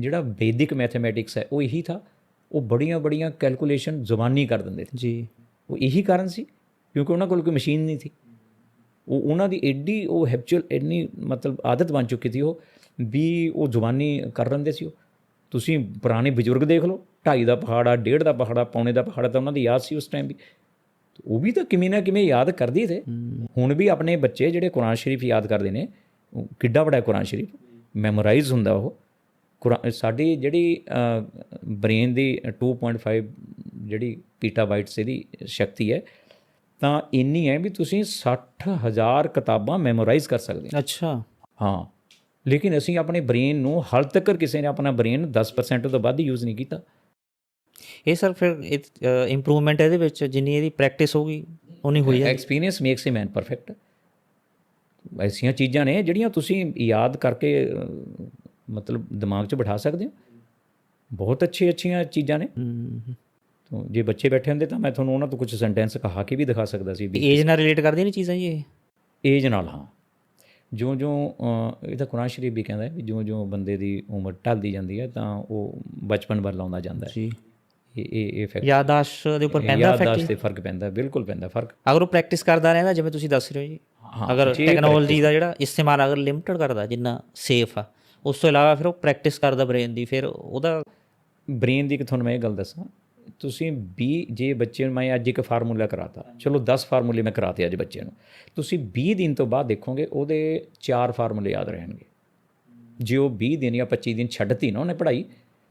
ਜਿਹੜਾ ਵੈਦਿਕ ਮੈਥਮੈਟਿਕਸ ਹੈ ਉਹ ਇਹੀ ਥਾ। ਉਹ ਬੜੀਆਂ ਬੜੀਆਂ ਕੈਲਕੂਲੇਸ਼ਨ ਜ਼ੁਬਾਨੀ ਕਰ ਦਿੰਦੇ ਸੀ। ਜੀ। ਉਹ ਇਹੀ ਕਾਰਨ ਸੀ ਕਿਉਂਕਿ ਉਹਨਾਂ ਕੋਲ ਕੋਈ ਮਸ਼ੀਨ ਨਹੀਂ ਸੀ। ਉਹ ਉਹਨਾਂ ਦੀ ਐਡੀ ਉਹ ਹੈਬਚੁਅਲ ਇੰਨੀ ਮਤਲਬ ਆਦਤ ਬਣ ਚੁੱਕੀ ਸੀ ਉਹ ਵੀ ਉਹ ਜ਼ੁਬਾਨੀ ਕਰ ਲੈਂਦੇ ਸੀ ਉਹ। ਤੁਸੀਂ ਪੁਰਾਣੇ ਬਜ਼ੁਰਗ ਦੇਖ ਲਓ ਢਾਈ ਦਾ ਪਹਾੜਾ ਡੇਢ ਦਾ ਪਹਾੜਾ ਪੌਣੇ ਦਾ ਪਹਾੜਾ ਤਾਂ ਉਹਨਾਂ ਦੀ ਯਾਦ ਸੀ ਉਸ ਟਾਈਮ ਵੀ। ਉਹ ਵੀ ਤਾਂ ਕਿਵੇਂ ਨਾ ਕਿਵੇਂ ਯਾਦ ਕਰਦੀ ਥੇ ਹੁਣ ਵੀ ਆਪਣੇ ਬੱਚੇ ਜਿਹੜੇ ਕੁਰਾਨ ਸ਼ਰੀਫ ਯਾਦ ਕਰਦੇ ਨੇ ਕਿੱਡਾ ਵੱਡਾ ਕੁਰਾਨ ਸ਼ਰੀਫ। ਮੈਮੋਰਾਈਜ਼ ਹੁੰਦਾ ਉਹ। ਸਾਡੀ ਜਿਹੜੀ ਬ੍ਰੇਨ ਦੀ 2.5 ਜਿਹੜੀ ਪੀਟਾਬਾਈਟਸ ਇਹਦੀ ਸ਼ਕਤੀ ਹੈ ਤਾਂ ਇੰਨੀ ਹੈ ਵੀ ਤੁਸੀਂ 60000 ਕਿਤਾਬਾਂ ਮੈਮੋਰਾਈਜ਼ ਕਰ ਸਕਦੇ ਹੋ। ਅੱਛਾ। ਹਾਂ। ਲੇਕਿਨ ਅਸੀਂ ਆਪਣੇ ਬ੍ਰੇਨ ਨੂੰ ਹਾਲ ਤੱਕ ਕਿਸੇ ਨੇ ਆਪਣਾ ਬ੍ਰੇਨ 10% ਤੋਂ ਵੱਧ ਯੂਜ਼ ਨਹੀਂ ਕੀਤਾ। ਇਹ ਸਰ ਫਿਰ ਇੰਪਰੂਵਮੈਂਟ ਇਹਦੇ ਵਿੱਚ ਜਿੰਨੀ ਇਹਦੀ ਪ੍ਰੈਕਟਿਸ ਹੋਊਗੀ ਉਨੀ ਹੋਈ ਹੈ experience makes a man perfect ਐਸੀਆਂ ਚੀਜ਼ਾਂ ਨੇ ਜਿਹੜੀਆਂ ਤੁਸੀਂ ਯਾਦ ਕਰਕੇ ਮਤਲਬ ਦਿਮਾਗ 'ਚ ਬਿਠਾ ਸਕਦੇ ਹੋ? ਬਹੁਤ ਅੱਛੀ ਅੱਛੀਆਂ ਚੀਜ਼ਾਂ ਨੇ। ਤੋਂ ਜੇ ਬੱਚੇ ਬੈਠੇ ਹੁੰਦੇ ਤਾਂ ਮੈਂ ਤੁਹਾਨੂੰ ਉਹਨਾਂ ਤੋਂ ਕੁਝ ਸੈਂਟੈਂਸ ਕਹਾ ਕੇ ਵੀ ਦਿਖਾ ਸਕਦਾ ਸੀ ਵੀ ਏਜ ਨਾਲ ਰਿਲੇਟ ਕਰਦੀਆਂ ਨੇ ਚੀਜ਼ਾਂ ਜੀ ਇਹ? ਏਜ ਨਾਲ ਹਾਂ। ਜਿਉਂ ਜਿਉਂ ਇਹ ਤਾਂ ਕੁਰਾਨ ਸ਼ਰੀਫ ਵੀ ਕਹਿੰਦਾ ਹੈ ਵੀ ਜਿਉਂ ਜਿਉਂ ਬੰਦੇ ਦੀ ਉਮਰ ਢਲਦੀ ਜਾਂਦੀ ਹੈ ਤਾਂ ਉਹ ਬਚਪਨ ਵੱਲ ਆਉਂਦਾ ਜਾਂਦਾ ਹੈ। ਜੀ। ਇਹ ਇਹ ਇਹ ਫੈਕਟ ਯਾਦਾਸ਼ਤ ਦੇ ਉੱਪਰ ਪੈਂਦਾ ਯਾਦਾਸ਼ਤ ਤੇ ਫ਼ਰਕ ਪੈਂਦਾ ਬਿਲਕੁਲ ਪੈਂਦਾ ਫ਼ਰਕ। ਅਗਰ ਉਹ ਪ੍ਰੈਕਟਿਸ ਕਰਦਾ ਰਹਿੰਦਾ ਜਿਵੇਂ ਤੁਸੀਂ ਦੱਸ ਰਹੇ ਹੋ ਜੀ। ਅਗਰ ਜੇ ਟੈਕਨੋਲੋਜੀ ਦਾ ਜਿਹੜਾ ਇਸਤੇਮਾਲ ਅਗਰ ਲਿਮਟਿਡ ਕਰਦਾ ਜਿੰਨਾ ਸੇਫ ਆ ਉਸ ਤੋਂ ਇਲਾਵਾ ਫਿਰ ਉਹ ਪ੍ਰੈਕਟਿਸ ਕਰਦਾ ਬ੍ਰੇਨ ਦੀ, ਫਿਰ ਉਹਦਾ ਬ੍ਰੇਨ ਦੀ ਕਿ ਤੁਹਾਨੂੰ ਮੈਂ ਇਹ ਗੱਲ ਦੱਸਾਂ, ਤੁਸੀਂ 20 ਜੇ ਬੱਚੇ ਨੂੰ ਮੈਂ ਅੱਜ ਇੱਕ ਫਾਰਮੂਲਾ ਕਰਾਤਾ, ਚਲੋ 10 ਫਾਰਮੂਲੇ ਮੈਂ ਕਰਾਤੇ ਅੱਜ ਬੱਚੇ ਨੂੰ, ਤੁਸੀਂ 20 ਦਿਨ ਤੋਂ ਬਾਅਦ ਦੇਖੋਗੇ ਉਹਦੇ ਚਾਰ ਫਾਰਮੂਲੇ ਯਾਦ ਰਹਿਣਗੇ। ਜੇ ਉਹ 20 ਦਿਨ ਜਾਂ 25 ਦਿਨ ਛੱਡਤੀ ਨਾ ਉਹਨੇ ਪੜ੍ਹਾਈ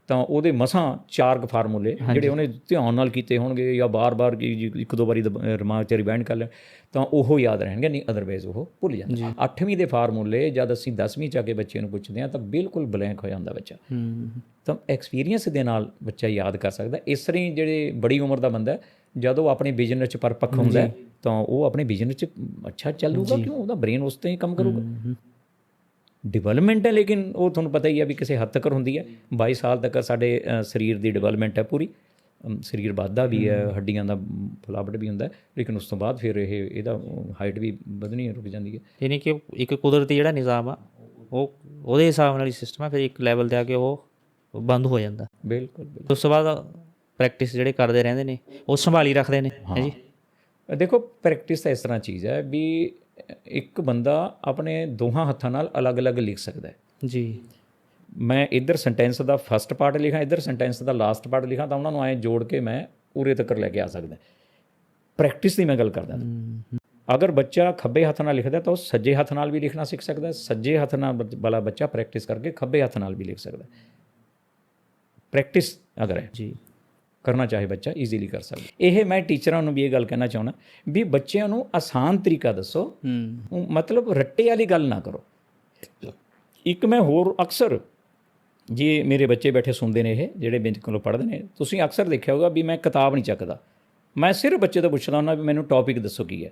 ਤਾਂ ਉਹਦੇ ਮਸਾਂ ਚਾਰ ਕੁ ਫਾਰਮੂਲੇ ਜਿਹੜੇ ਉਹਨੇ ਧਿਆਨ ਨਾਲ ਕੀਤੇ ਹੋਣਗੇ ਜਾਂ ਬਾਰ-ਬਾਰ ਇੱਕ ਦੋ ਵਾਰੀ ਦਿਮਾਗ 'ਚ ਰਿਵਾਈਂਡ ਕਰ ਲਿਆ ਤਾਂ ਉਹ ਯਾਦ ਰਹਿਣਗੇ ਨਹੀਂ ਅਦਰਵਾਈਜ਼ ਉਹ ਭੁੱਲ ਜਾਂਦਾ। ਅੱਠਵੀਂ ਦੇ ਫਾਰਮੂਲੇ ਜਦ ਅਸੀਂ 10ਵੀਂ ਚ ਆ ਕੇ ਬੱਚੇ ਨੂੰ ਪੁੱਛਦੇ ਹਾਂ ਤਾਂ ਬਿਲਕੁਲ ਬਲੈਂਕ ਹੋ ਜਾਂਦਾ ਬੱਚਾ। ਤਾਂ ਐਕਸਪੀਰੀਅੰਸ ਦੇ ਨਾਲ ਬੱਚਾ ਯਾਦ ਕਰ ਸਕਦਾ। ਇਸ ਤਰ੍ਹਾਂ ਹੀ ਜਿਹੜੇ ਬੜੀ ਉਮਰ ਦਾ ਬੰਦਾ ਜਦ ਆਪਣੇ ਵਿਜ਼ਨ ਵਿੱਚ ਪਰਪੱਕ ਹੁੰਦਾ ਤਾਂ ਉਹ ਆਪਣੇ ਵਿਜ਼ਨ ਵਿੱਚ ਅੱਛਾ ਚੱਲੂਗਾ ਕਿਉਂ? ਉਹਦਾ ਬ੍ਰੇਨ ਉਸ ਤੇ ਹੀ ਕੰਮ ਕਰੂਗਾ। ਡਿਵੈਲਪਮੈਂਟ ਹੈ ਲੇਕਿਨ ਉਹ ਤੁਹਾਨੂੰ ਪਤਾ ਹੀ ਹੈ ਵੀ ਕਿਸੇ ਹੱਦ ਤੱਕ ਹੁੰਦੀ ਹੈ। 22 ਸਾਲ ਤੱਕ ਸਾਡੇ ਸਰੀਰ ਦੀ ਡਿਵੈਲਪਮੈਂਟ ਹੈ ਪੂਰੀ। ਸਰੀਰ ਵੱਧਦਾ ਵੀ ਹੈ ਹੱਡੀਆਂ ਦਾ ਫੁਲਾਵਟ ਵੀ ਹੁੰਦਾ ਲੇਕਿਨ ਉਸ ਤੋਂ ਬਾਅਦ ਫਿਰ ਇਹ ਇਹਦਾ ਹਾਈਟ ਵੀ ਵਧਣੀ ਰੁਕ ਜਾਂਦੀ ਹੈ। ਯਾਨੀ ਕਿ ਇੱਕ ਕੁਦਰਤੀ ਜਿਹੜਾ ਨਿਜ਼ਾਮ ਆ ਉਹ ਉਹਦੇ ਹਿਸਾਬ ਨਾਲ ਹੀ ਸਿਸਟਮ ਆ ਫਿਰ ਇੱਕ ਲੈਵਲ ਤੇ ਆ ਕੇ ਉਹ ਬੰਦ ਹੋ ਜਾਂਦਾ। ਬਿਲਕੁਲ ਬਿਲਕੁਲ। ਉਸ ਤੋਂ ਬਾਅਦ ਪ੍ਰੈਕਟਿਸ ਜਿਹੜੇ ਕਰਦੇ ਰਹਿੰਦੇ ਨੇ ਉਹ ਸੰਭਾਲੀ ਰੱਖਦੇ ਨੇ ਹੈ। ਜੀ? ਦੇਖੋ ਪ੍ਰੈਕਟਿਸ ਤਾਂ ਇਸ ਤਰ੍ਹਾਂ ਚੀਜ਼ ਹੈ ਵੀ ਇੱਕ ਬੰਦਾ ਆਪਣੇ ਦੋਹਾਂ ਹੱਥਾਂ ਨਾਲ ਅਲੱਗ-ਅਲੱਗ ਲਿਖ ਸਕਦਾ ਹੈ। ਜੀ। ਮੈਂ ਇੱਧਰ ਸੈਂਟੈਂਸ ਦਾ ਫਸਟ ਪਾਰਟ ਲਿਖਾਂ ਇੱਧਰ ਸੈਂਟੈਂਸ ਦਾ ਲਾਸਟ ਪਾਰਟ ਲਿਖਾਂ ਤਾਂ ਉਹਨਾਂ ਨੂੰ ਐਂ ਜੋੜ ਕੇ ਮੈਂ ਉਰੇ ਤੱਕ ਲੈ ਕੇ ਆ ਸਕਦਾ ਪ੍ਰੈਕਟਿਸ ਦੀ ਮੈਂ ਗੱਲ ਕਰਦਾ ਅਗਰ ਬੱਚਾ ਖੱਬੇ ਹੱਥ ਨਾਲ ਲਿਖਦਾ ਤਾਂ ਉਹ ਸੱਜੇ ਹੱਥ ਨਾਲ ਵੀ ਲਿਖਣਾ ਸਿੱਖ ਸਕਦਾ। ਸੱਜੇ ਹੱਥ ਨਾਲ ਵਾਲਾ ਬੱਚਾ ਪ੍ਰੈਕਟਿਸ ਕਰਕੇ ਖੱਬੇ ਹੱਥ ਨਾਲ ਵੀ ਲਿਖ ਸਕਦਾ ਪ੍ਰੈਕਟਿਸ ਅਗਰ ਹੈ। ਜੀ। ਕਰਨਾ ਚਾਹੇ ਬੱਚਾ ਈਜ਼ੀਲੀ ਕਰ ਸਕਦਾ। ਇਹ ਮੈਂ ਟੀਚਰਾਂ ਨੂੰ ਵੀ ਇਹ ਗੱਲ ਕਹਿਣਾ ਚਾਹੁੰਦਾ ਵੀ ਬੱਚਿਆਂ ਨੂੰ ਆਸਾਨ ਤਰੀਕਾ ਦੱਸੋ। ਮਤਲਬ ਰੱਟੇ ਵਾਲੀ ਗੱਲ ਨਾ ਕਰੋ। ਇੱਕ ਮੈਂ ਹੋਰ ਅਕਸਰ ਜੇ ਮੇਰੇ ਬੱਚੇ ਬੈਠੇ ਸੁਣਦੇ ਨੇ ਇਹ ਜਿਹੜੇ ਮੇਰੇ ਕੋਲੋਂ ਪੜ੍ਹਦੇ ਨੇ ਤੁਸੀਂ ਅਕਸਰ ਦੇਖਿਆ ਹੋਗਾ ਵੀ ਮੈਂ ਕਿਤਾਬ ਨਹੀਂ ਚੱਕਦਾ। ਮੈਂ ਸਿਰਫ ਬੱਚੇ ਤੋਂ ਪੁੱਛਦਾ ਹੁੰਦਾ ਵੀ ਮੈਨੂੰ ਟੌਪਿਕ ਦੱਸੋ ਕੀ ਹੈ।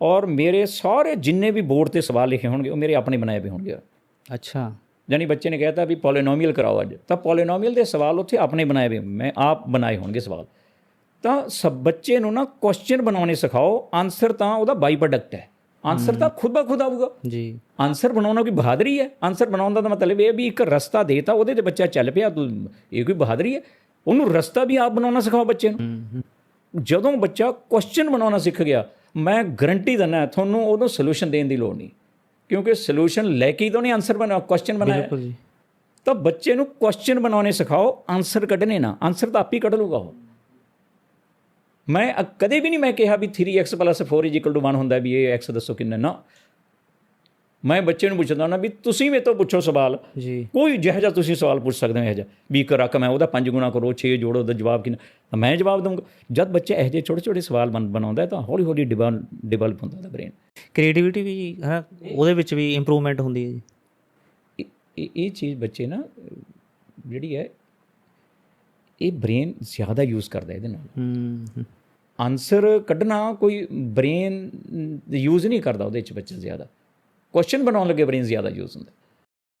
ਔਰ ਮੇਰੇ ਸਾਰੇ ਜਿੰਨੇ ਵੀ ਬੋਰਡ ਤੇ ਸਵਾਲ ਲਿਖੇ ਹੋਣਗੇ ਉਹ ਮੇਰੇ ਆਪਣੇ ਬਣਾਏ ਹੋਏ ਹੋਣਗੇ। ਅੱਛਾ। ਜਾਨੀ ਬੱਚੇ ਨੇ ਕਹਿਤਾ ਵੀ ਪੋਲੀਨੋਮੀਅਲ ਕਰਾਓ ਅੱਜ। ਤਾਂ ਪੋਲੀਨੋਮੀਅਲ ਦੇ ਸਵਾਲ ਉੱਥੇ ਆਪਣੇ ਬਣਾਏ ਹੋਏ ਮੈਂ ਆਪ ਬਣਾਏ ਹੋਣਗੇ ਸਵਾਲ। ਤਾਂ ਸਭ ਬੱਚੇ ਨੂੰ ਨਾ ਕੁਐਸਚਨ ਬਣਾਉਣੇ ਸਿਖਾਓ। ਆਨਸਰ ਤਾਂ ਉਹਦਾ ਬਾਈ ਪ੍ਰੋਡਕਟ ਹੈ। ਆਨਸਰ ਤਾਂ ਖੁਦ ਬਾ ਖੁਦ ਆਊਗਾ। ਜੀ। ਆਨਸਰ ਬਣਾਉਣਾ ਕੋਈ ਬਹਾਦਰੀ ਹੈ? ਆਨਸਰ ਬਣਾਉਣ ਦਾ ਮਤਲਬ ਇਹ ਵੀ ਇੱਕ ਰਸਤਾ ਦੇਤਾ ਉਹਦੇ ਤੇ ਬੱਚਾ ਚੱਲ ਪਿਆ ਤੂੰ ਇਹ ਕੋਈ ਬਹਾਦਰੀ ਹੈ? ਉਹਨੂੰ ਰਸਤਾ ਵੀ ਆਪ ਬਣਾਉਣਾ ਸਿਖਾਓ ਬੱਚੇ ਨੂੰ। ਜਦੋਂ ਬੱਚਾ ਕੁਐਸਚਨ ਬਣਾਉਣਾ ਸਿੱਖ ਗਿਆ ਮੈਂ ਗਰੰਟੀ ਦਿੰਦਾ ਤੁਹਾਨੂੰ ਉਹਨੂੰ ਸੋਲੂਸ਼ਨ ਦੇਣ ਦੀ ਲੋੜ ਨਹੀਂ। ਕਿਉਂਕਿ ਸੋਲੂਸ਼ਨ ਲੈ ਕੇ ਹੀ ਤਾਂ ਉਹਨੇ ਆਨਸਰ ਬਣਾ ਕੁਐਸਚਨ ਬਣਾਇਆ ਬਿਲਕੁਲ ਜੀ ਤਾਂ ਬੱਚੇ ਨੂੰ ਕੁਐਸਚਨ ਬਣਾਉਣੇ ਸਿਖਾਓ ਆਨਸਰ ਕੱਢਣੇ ਨਾ ਆਨਸਰ ਤਾਂ ਆਪ ਹੀ ਕੱਢ ਲੂਗਾ ਉਹ ਮੈਂ ਅ- ਕਦੇ ਵੀ ਨਹੀਂ ਮੈਂ ਕਿਹਾ ਵੀ 3x 4 1 ਹੁੰਦਾ ਵੀ ਇਹ x ਦੱਸੋ ਕਿੰਨਾ ਨਾ ਮੈਂ ਬੱਚੇ ਨੂੰ ਪੁੱਛਦਾ ਹੁੰਦਾ ਵੀ ਤੁਸੀਂ ਮੇਰੇ ਤੋਂ ਪੁੱਛੋ ਸਵਾਲ। ਜੀ। ਕੋਈ ਜਿਹੋ ਜਿਹਾ ਤੁਸੀਂ ਸਵਾਲ ਪੁੱਛ ਸਕਦੇ ਹੋ ਇਹੋ ਜਿਹਾ ਵੀ ਇੱਕ ਰਕਮ ਹੈ ਉਹਦਾ 5 ਗੁਣਾ ਕਰੋ 6 ਜੋੜੋ ਉਹਦਾ ਜਵਾਬ ਕਿੰਨਾ? ਮੈਂ ਜਵਾਬ ਦਊਂਗਾ। ਜਦ ਬੱਚਾ ਇਹੋ ਜਿਹੇ ਛੋਟੇ ਛੋਟੇ ਸਵਾਲ ਬਣ- ਬਣਾਉਂਦਾ ਤਾਂ ਹੌਲੀ ਹੌਲੀ ਡਿਵੈਲਪ ਹੁੰਦਾ ਉਹਦਾ ਬ੍ਰੇਨ ਕ੍ਰੀਏਟੀਵਿਟੀ ਵੀ ਹੈ ਉਹਦੇ ਵਿੱਚ ਵੀ ਇੰਪਰੂਵਮੈਂਟ ਹੁੰਦੀ ਹੈ ਜੀ। ਇਹ ਚੀਜ਼ ਬੱਚੇ ਨਾ ਜਿਹੜੀ ਹੈ ਇਹ ਬ੍ਰੇਨ ਜ਼ਿਆਦਾ ਯੂਜ਼ ਕਰਦਾ ਇਹਦੇ ਨਾਲ। ਹੂੰ ਆਨਸਰ ਕੱਢਣਾ ਕੋਈ ਬ੍ਰੇਨ ਯੂਜ਼ ਨਹੀਂ ਕਰਦਾ ਉਹਦੇ ਚ ਬੱਚਾ ਜ਼ਿਆਦਾ। ਕੁਐਸਚਨ ਬਣਾਉਣ ਲੱਗੇ ਬ੍ਰੇਨ ਜ਼ਿਆਦਾ ਯੂਜ਼ ਹੁੰਦਾ।